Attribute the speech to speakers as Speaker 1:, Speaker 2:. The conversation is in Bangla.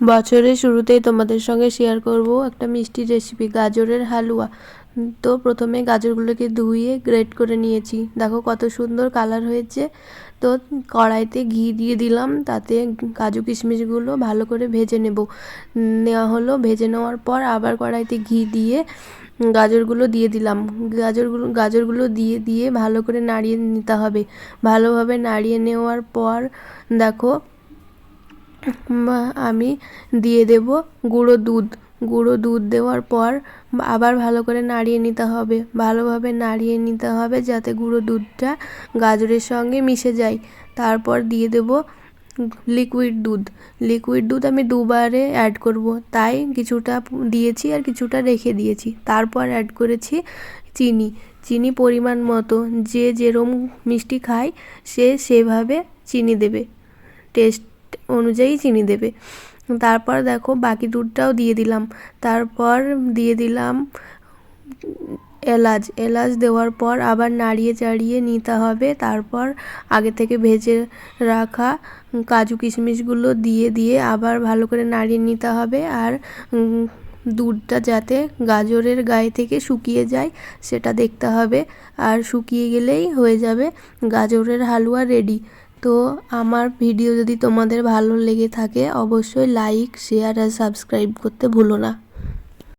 Speaker 1: বছরের শুরুতেই তোমাদের সঙ্গে শেয়ার করব একটা মিষ্টি রেসিপি গাজরের হালুয়া। তো প্রথমে গাজরগুলোকে ধুয়ে গ্রেট করে নিয়েছি। দেখো কত সুন্দর কালার হয়েছে। তো কড়াইতে ঘি দিয়ে দিলাম, তাতে কাজু কিশমিশগুলো ভালো করে ভেজে নেব। নেওয়া হলো, ভেজে নেওয়ার পর আবার কড়াইতে ঘি দিয়ে গাজরগুলো দিয়ে দিলাম। গাজরগুলো গাজরগুলো দিয়ে দিয়ে ভালো করে নাড়িয়ে নিতে হবে। ভালোভাবে নাড়িয়ে নেওয়ার পর দেখো আমি দিয়ে দেব গুঁড়ো দুধ। গুঁড়ো দুধ দেওয়ার পর আবার ভালো করে নাড়িয়ে নিতে হবে। ভালোভাবে নাড়িয়ে নিতে হবে যাতে গুঁড়ো দুধটা গাজরের সঙ্গে মিশে যায়। তারপর দিয়ে দেব লিকুইড দুধ। লিকুইড দুধ আমি দুবারে অ্যাড করব। তাই কিছুটা দিয়েছি আর কিছুটা রেখে দিয়েছি। তারপর অ্যাড করেছি চিনি। চিনি পরিমাণ মতো। যে যেরম মিষ্টি খায় সে সেভাবে চিনি দেবে। টেস্ট অনুযায়ী চিনি দেবে। তারপর দেখো বাকি দুধটাও দিয়ে দিলাম। তারপর দিয়ে দিলাম এলাচ। এলাচ দেওয়ার পর আবার নাড়িয়ে চাড়িয়ে নিতে হবে। তারপর আগে থেকে ভেজে রাখা কাজু কিশমিশগুলো দিয়ে দিয়ে আবার ভালো করে নাড়িয়ে নিতে হবে। আর দুধটা যাতে গাজরের গায়ে থেকে শুকিয়ে যায় সেটা দেখতে হবে। আর শুকিয়ে গেলেই হয়ে যাবে গাজরের হালুয়া রেডি। তো আমার ভিডিও যদি তোমাদের ভালো লেগে থাকে, অবশ্যই লাইক শেয়ার আর সাবস্ক্রাইব করতে ভুলো না।